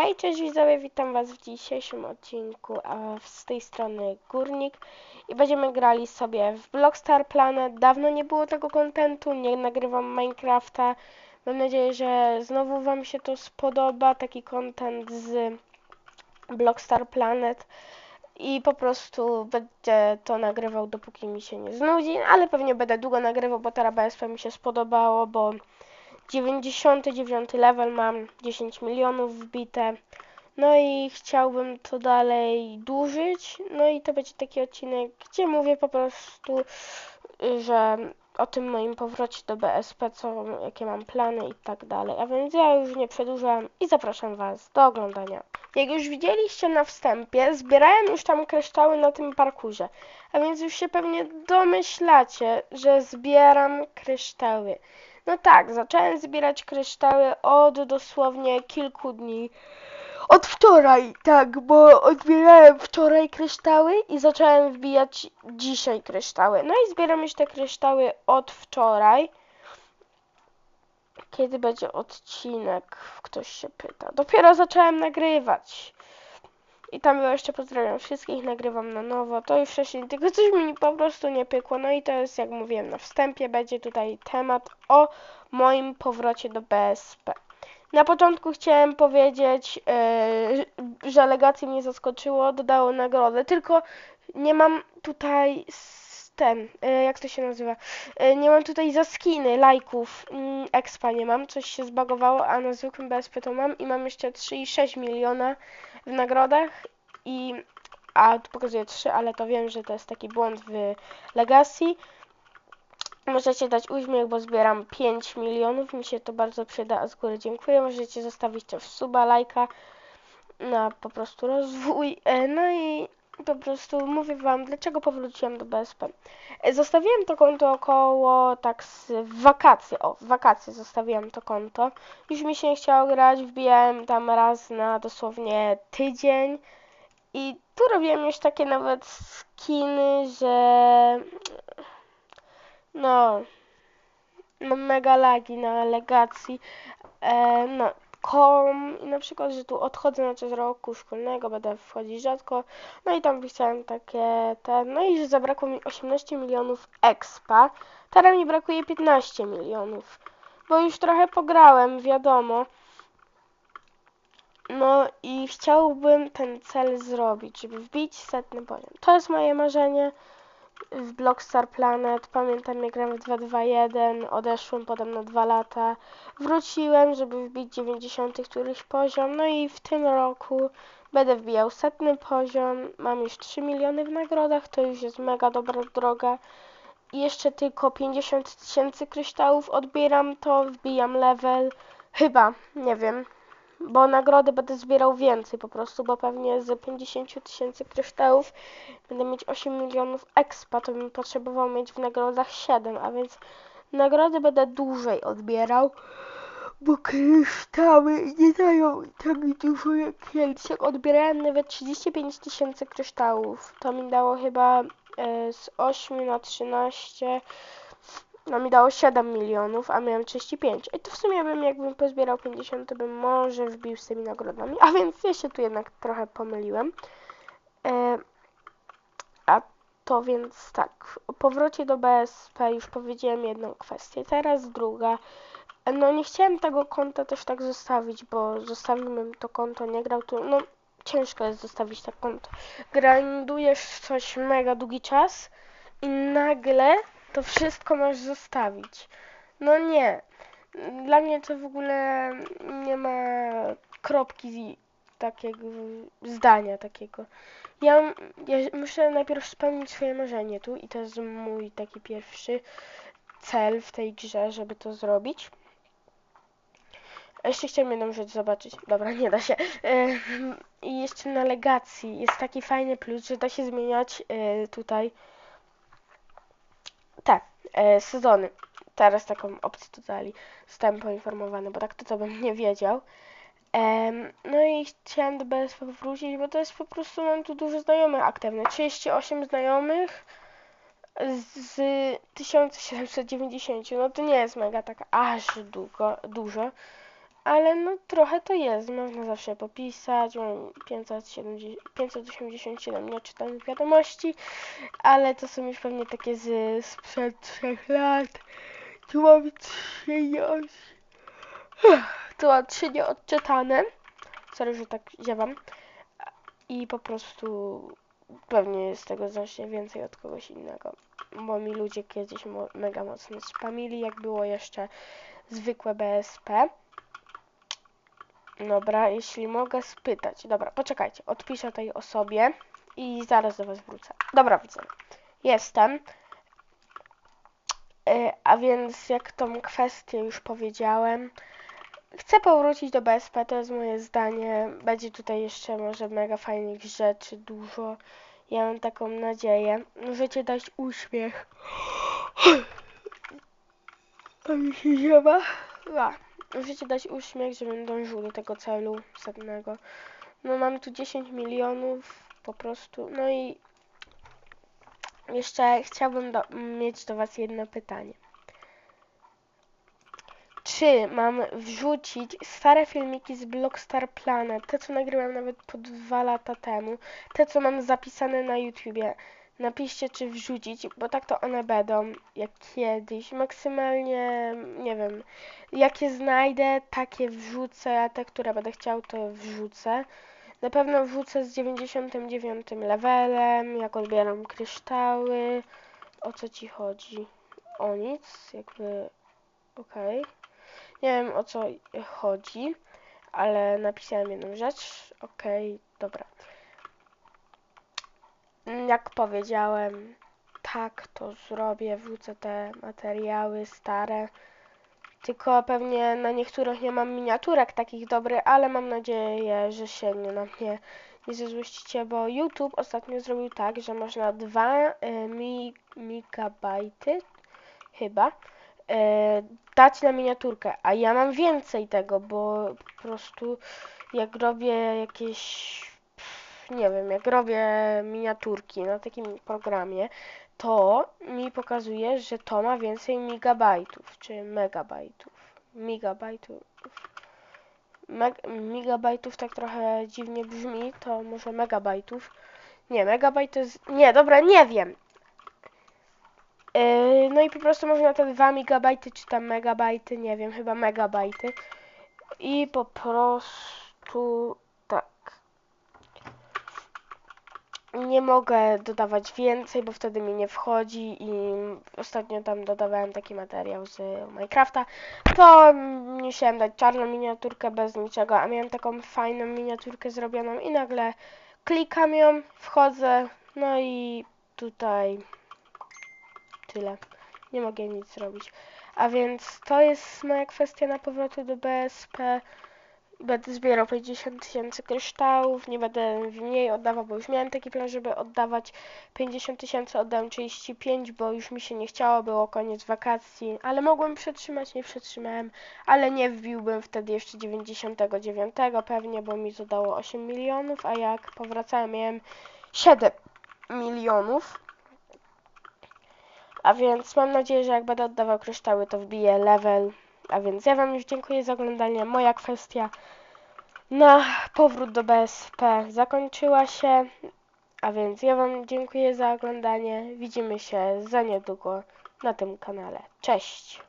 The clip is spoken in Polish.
Hej, cześć widzowie, witam was w dzisiejszym odcinku, z tej strony Górnik i będziemy grali sobie w Blockstar Planet. Dawno nie było tego kontentu, nie nagrywam Minecrafta. Mam nadzieję, że znowu wam się to spodoba, taki kontent z Blockstar Planet i po prostu będę to nagrywał dopóki mi się nie znudzi, ale pewnie będę długo nagrywał, bo teraz BSP mi się spodobało, bo 99 level mam 10 milionów wbite. No i chciałbym to dalej dłużyć. No i to będzie taki odcinek, gdzie mówię po prostu, że o tym moim powrocie do BSP, co, jakie mam plany i tak dalej. A więc ja już nie przedłużam i zapraszam Was do oglądania. Jak już widzieliście na wstępie, zbierałem już tam kryształy na tym parkurze. A więc już się pewnie domyślacie, że zbieram kryształy. No tak, zacząłem zbierać kryształy od dosłownie kilku dni. Od wczoraj, tak, bo odbierałem wczoraj kryształy i zacząłem wbijać dzisiaj kryształy. No i zbieram już te kryształy od wczoraj. Kiedy będzie odcinek? Ktoś się pyta. Dopiero zacząłem nagrywać. I tam jeszcze pozdrawiam wszystkich, nagrywam na nowo. To już wcześniej, tylko coś mi po prostu nie pykło. No i to jest, jak mówiłem na wstępie, będzie tutaj temat o moim powrocie do BSP. Na początku chciałem powiedzieć, yy, że legacje mnie zaskoczyło, dodało nagrodę, tylko nie mam tutaj ten, yy, jak to się nazywa, yy, nie mam tutaj za skiny, lajków, yy, expa nie mam, coś się zbagowało, a na zwykłym BSP to mam i mam jeszcze 3,6 miliona w nagrodach i, a tu pokazuję 3, ale to wiem, że to jest taki błąd w Legacy. Możecie dać uśmiech, bo zbieram 5 milionów, mi się to bardzo przyda, a z góry dziękuję. Możecie zostawić też suba, lajka na po prostu rozwój. E, No i po prostu mówię wam, dlaczego powróciłem do BSP. E, Zostawiłem to konto około tak z w wakacje, o, wakacje zostawiłem to konto. Już mi się nie chciało grać, wbijałem tam raz na dosłownie tydzień. I tu robiłem już takie nawet skiny, że no, no mega lagi na legacji. E, no, kom i na przykład, że tu odchodzę na czas roku szkolnego, będę wchodzić rzadko. No i tam pisałem takie te, no i że zabrakło mi 18 milionów expa. Teraz mi brakuje 15 milionów, bo już trochę pograłem, wiadomo. No i chciałbym ten cel zrobić, żeby wbić setny poziom. To jest moje marzenie w Blockstar Planet. Pamiętam, jak grałem w 2.2.1, odeszłem potem na 2 lata. Wróciłem, żeby wbić 90 któryś poziom. No i w tym roku będę wbijał setny poziom. Mam już 3 miliony w nagrodach, to już jest mega dobra droga. Jeszcze tylko 50 tysięcy kryształów odbieram to, wbijam level. Chyba, nie wiem. Bo nagrody będę zbierał więcej po prostu, bo pewnie z 50 tysięcy kryształów będę mieć 8 milionów expa, to bym potrzebował mieć w nagrodach 7, a więc nagrody będę dłużej odbierał, bo kryształy nie dają tak dużo jak kiedyś. Jak odbierałem nawet 35 tysięcy kryształów, to mi dało chyba e, z 8 na 13, no mi dało 7 milionów, a miałem 35. I to w sumie bym, jakbym pozbierał 50, to bym może wbił z tymi nagrodami, a więc ja się tu jednak trochę pomyliłem. E, a to więc tak, o powrocie do BSP już powiedziałem jedną kwestię, teraz druga. No nie chciałem tego konta też tak zostawić, bo zostawiłbym to konto, nie grał tu, no ciężko jest zostawić tak konto. Grindujesz coś mega długi czas i nagle to wszystko masz zostawić. No nie. Dla mnie to w ogóle nie ma kropki takiego zdania takiego. Ja, ja muszę najpierw spełnić swoje marzenie tu i to jest mój taki pierwszy cel w tej grze, żeby to zrobić. Jeszcze chciałem jedną rzecz zobaczyć. Dobra, nie da się. I jeszcze na legacji jest taki fajny plus, że da się zmieniać e, tutaj te e, sezony. Teraz taką opcję dodali. Zostałem poinformowany, bo tak to, to bym nie wiedział. No i chciałem do BSP wrócić, bo to jest po prostu, mam tu dużo znajomych aktywnych. 38 znajomych z 1790. No to nie jest mega tak aż długo, dużo. Ale no trochę to jest, można zawsze popisać, mam 570, 587 nieczytanych wiadomości, ale to są już pewnie takie z sprzed trzech lat. Tu mam trzy nie, tu mam trzy nieodczytane, sorry, że tak ziewam. I po prostu pewnie jest tego znacznie więcej od kogoś innego, bo mi ludzie kiedyś mo mega mocno spamili, jak było jeszcze zwykłe BSP. Dobra, jeśli mogę spytać. Dobra, poczekajcie, odpiszę tej osobie i zaraz do Was wrócę. Dobra, widzę. Jestem. E, A więc, jak tą kwestię już powiedziałem, chcę powrócić do BSP, to jest moje zdanie. Będzie tutaj jeszcze może mega fajnych rzeczy, dużo. Ja mam taką nadzieję. Możecie dać uśmiech. A mi się ziewa. A, Możecie dać uśmiech, żebym dążył do tego celu setnego. No mam tu 10 milionów po prostu. No i jeszcze chciałbym do, mieć do Was jedno pytanie. Czy mam wrzucić stare filmiki z Blockstar Planet, te co nagrywałem nawet po dwa lata temu, te co mam zapisane na YouTubie? Napiszcie, czy wrzucić, bo tak to one będą, jak kiedyś. Maksymalnie, nie wiem, jakie znajdę, takie wrzucę, a te, które będę chciał, to wrzucę. Na pewno wrzucę z 99 levelem, jak odbieram kryształy. O co ci chodzi? O nic, jakby, okej. Nie wiem o co chodzi, ale napisałem jedną rzecz. Okej, dobra. Mm, Jak powiedziałem, tak to zrobię, wrzucę te materiały stare. Tylko pewnie na niektórych nie mam miniaturek takich dobrych, ale mam nadzieję, że się nie na mnie nie zezłościcie, bo YouTube ostatnio zrobił tak, że można 2 mi, megabajty chyba e, dać na miniaturkę, a ja mam więcej tego, bo po prostu jak robię jakieś nie wiem, jak robię miniaturki na takim programie, to mi pokazuje, że to ma więcej megabajtów, czy megabajtów. Megabajtów. Meg megabajtów tak trochę dziwnie brzmi, to może megabajtów. Nie, megabajt to jest... Nie, dobra, nie wiem. Yy, no i po prostu można te 2 megabajty, czy tam megabajty, nie wiem, chyba megabajty. I po prostu tak. Nie mogę dodawać więcej, bo wtedy mi nie wchodzi i ostatnio tam dodawałem taki materiał z Minecrafta. To musiałem dać czarną miniaturkę bez niczego, a miałem taką fajną miniaturkę zrobioną i nagle klikam ją, wchodzę, no i tutaj tyle. Nie mogę nic zrobić. A więc to jest moja kwestia na powrotu do BSP. Będę zbierał 50 tysięcy kryształów, nie będę mniej oddawał, bo już miałem taki plan, żeby oddawać 50 tysięcy, oddałem 35, bo już mi się nie chciało, było koniec wakacji, ale mogłem przetrzymać, nie przetrzymałem, ale nie wbiłbym wtedy jeszcze 99 pewnie, bo mi to dało 8 milionów, a jak powracałem miałem 7 milionów. A więc mam nadzieję, że jak będę oddawał kryształy, to wbiję level. A więc ja Wam już dziękuję za oglądanie. Moja kwestia na powrót do BSP zakończyła się. A więc ja Wam dziękuję za oglądanie. Widzimy się za niedługo na tym kanale. Cześć!